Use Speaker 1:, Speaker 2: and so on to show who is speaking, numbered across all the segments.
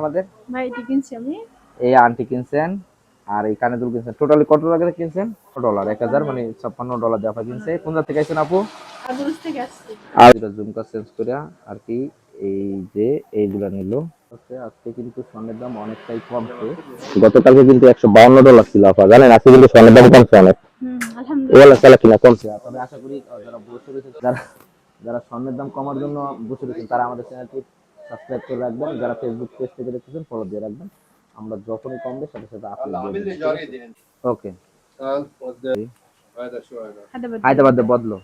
Speaker 1: আমাদের?
Speaker 2: ভাই এটি কিনছি আমি।
Speaker 1: এই আন্টি কিনছেন আর এই কানে দুল কিনছেন। টোটালি কত টাকা দিয়ে কিনছেন? ডলার এক হাজার মানে ছাপ্পান্ন ডলার দেওয়া কিনছে। কোন জায়গা থেকে আইছেন আপু?
Speaker 2: আগুরুস থেকে আসছি।
Speaker 1: আর এটা জুমকা চেঞ্জ করে আর কি এই যে এইগুলা নিল। আজকে কিন্তু স্বর্ণের দাম অনেকটাই কমছে গতকালকে কিন্তু একশো বাউন্ন ডলার ছিল আপা। জানেন আজকে কিন্তু স্বর্ণের দাম কমছে অনেক। চালা কিনা কমছে। তবে আশা করি যারা বসে যারা যারা স্বর্ণের দাম কমার জন্য বসে রয়েছেন তারা আমাদের চ্যানেলটি সাবস্ক্রাইব করে রাখবেন। যারা ফেসবুক পেজ থেকে দেখতেছেন ফলো দিয়ে রাখবেন। আমরা যখনই কমবে সাথে সাথে আপলোড ওকে।
Speaker 2: হায়দ্রাবাদ।
Speaker 1: বদলো।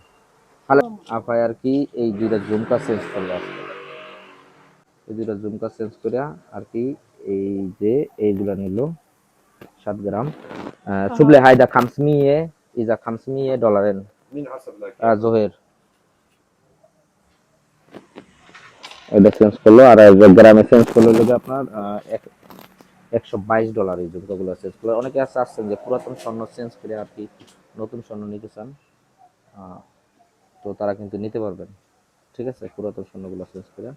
Speaker 1: আফাই আর কি এই দুইটা জুম কা চেঞ্জ করল এই দুইটা জুম কা চেঞ্জ করে আর কি এই যে এইগুলো নিলো সাত গ্রাম। শুভলে হায়দা খামসমিয়ে ইজা খামসমিয়ে ডলারেন। জোহের। এটা চেঞ্জ করল আর গ্রামে চেঞ্জ করল হলো আপনার একশো বাইশ ডলার এই জুতোগুলো চেঞ্জ করল। অনেকে আসছে আসছেন যে পুরাতন স্বর্ণ চেঞ্জ করে আর কি নতুন স্বর্ণ নিতে চান তো তারা কিন্তু নিতে পারবেন। ঠিক আছে? পুরাতন স্বর্ণগুলো চেঞ্জ করে।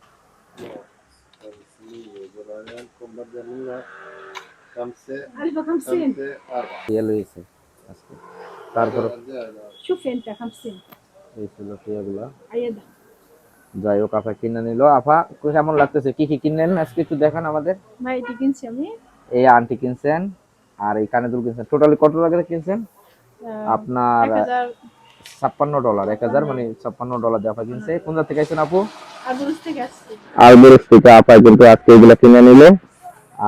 Speaker 1: তারপর যাই হোক আপা কিনে নিল। আপা কেমন লাগতেছে? কি কি কিনলেন? আজকে একটু দেখান আমাদের।
Speaker 2: ভাই এটি কিনছি আমি।
Speaker 1: এই আন্টি কিনছেন আর এই কানে দুল কিনছেন টোটালি কত টাকা কিনছেন? আপনার ছাপ্পান্ন ডলার এক হাজার মানে ছাপ্পান্ন ডলার দেওয়া কিনছে। কোন জায়গা থেকে আইছেন আপু?
Speaker 2: থেকে
Speaker 1: আপা কিন্তু আজকে এগুলো কিনে নিল।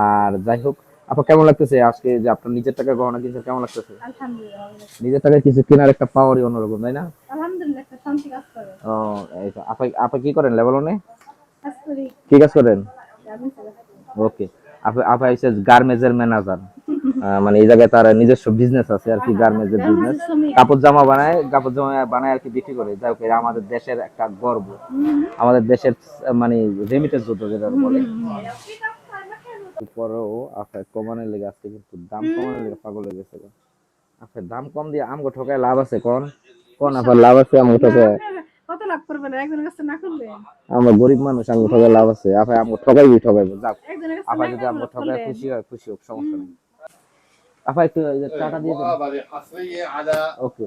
Speaker 1: আর যাই হোক আপা কেমন লাগতেছে? আজকে যে আপনার নিজের টাকা গহনা কিনছেন কেমন লাগতেছে?
Speaker 2: আলহামদুলিল্লাহ
Speaker 1: নিজের টাকায় কিছু কেনার একটা পাওয়ারই অন্যরকম তাই না?
Speaker 2: আলহামদুলিল্লাহ শান্তি কাজ।
Speaker 1: আপা আপা কি করেন লেভেলনে
Speaker 2: কাজ
Speaker 1: কি কাজ করেন? ওকে। আপা আপা গার্মেজের ম্যানেজার। মানে এই জায়গায় তার নিজস্ব বিজনেস আছে আর কি বিজনেস কাপড় জামা বানায় কাপড় জামা বানায় আর কি বিক্রি করে। যাই হোক আমাদের দেশের একটা গর্ব। আমাদের দেশের মানে রেমিটেন্স যুদ্ধ যেটা বলে। পরেও আপনার কমানোর লেগে আজকে কিন্তু দাম কমানোর লেগে পাগল হয়ে গেছে আপনার দাম কম দিয়ে আমগো ঠকায় লাভ আছে কোন? কোন আপনার লাভ আছে আমগো ঠকায়?
Speaker 2: লাভ করবেন একজনের কাছে না করলে?
Speaker 1: আমরা গরিব মানুষ আমি ঠকে লাভ আছে। আপা আমরা ঠকাইবি ঠকাইবো যাক আপা যদি
Speaker 2: আমরা
Speaker 1: ঠকাই খুশি হয় খুশি হোক সমস্যা নেই। আপা একটু টাকা দিয়ে দেন। ওকে